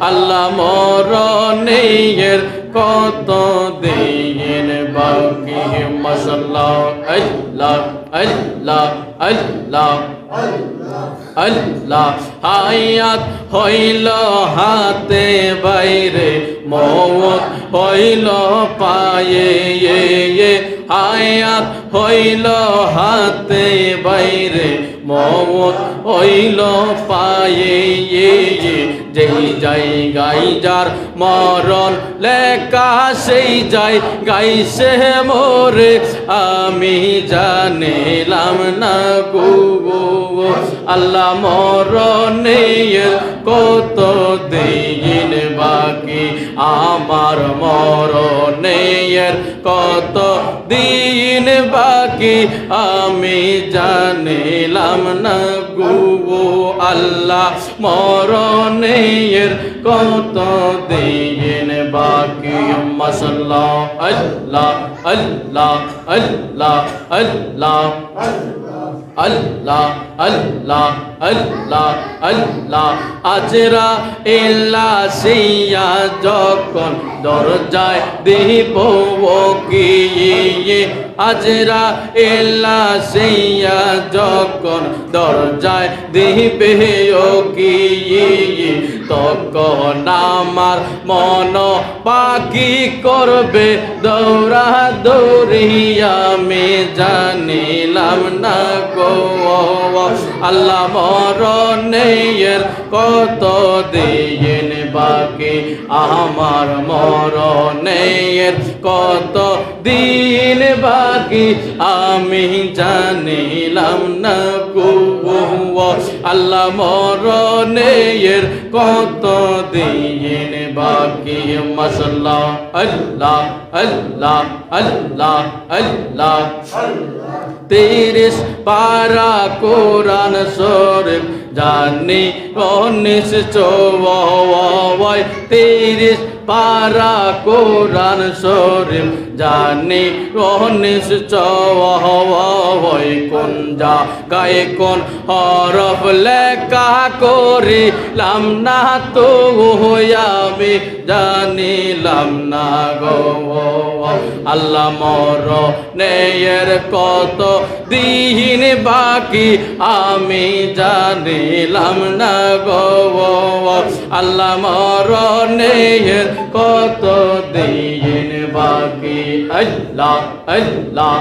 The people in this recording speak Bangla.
আল্লাহ মরণের কত দিন বাকি? মশাল্লাহ আল্লাহ আল্লাহ আল্লাহ আল্লাহ। হায়াত হইল হাতে বাইরে মৌত হইল পায়ে হায়াত হইল হাতে বাইরে মৌত হইল পায়ে এ যেই যাই গাই যার মরণ লেখা, সেই যাই গাই সে মোরে। আমি জানিলাম না গো আল্লাহ মরণের কত দিন বাকি? আমার মরণের কত দিন বাকি আমি জানিলাম না গুবো আল্লাহ। মরণের কত দিন বাকি মাসাল্লাহ। আল্লাহ আল্লাহ আল্লাহ আল্লাহ। আল্লাহ আল্লাহ আল্লাহ আল্লাহ। আজরা এল্লা সিয়া, যখন দরজায় দিব কি? আজরা এল্লা সিয়া, যখন দরজায় দিবে কি? তখন আমার মন বাকি করবে, দৌড়া দৌড়িয়া আমি জানিলাম না গো আল্লাহ মরণের কত দিন বাকি? আমার মরণের কত দিন বাকি? আমি জানিলাম না গো আল্লাহ মরণের কত দিন বাকি? মশাল্লাহ আল্লাহ আল্লাহ আল্লাহ আল্লাহ। তিরিশ পারা কোরআন শরীফ জানি উনিশ চৌয় তিরিশ পারা কোরআন শরীফ, জানি উনিশ চৌয় কোন যা গায়ে কোন হরফ লেখা করিলাম না তো আমি জানিলাম না গো। আল্লাহ মর নেয়ের কত দিন বাকি আমি জানিলাম না গো। আল্লাহ মর নেয়ের কত দিন বাকি? আল্লাহ আল্লাহ।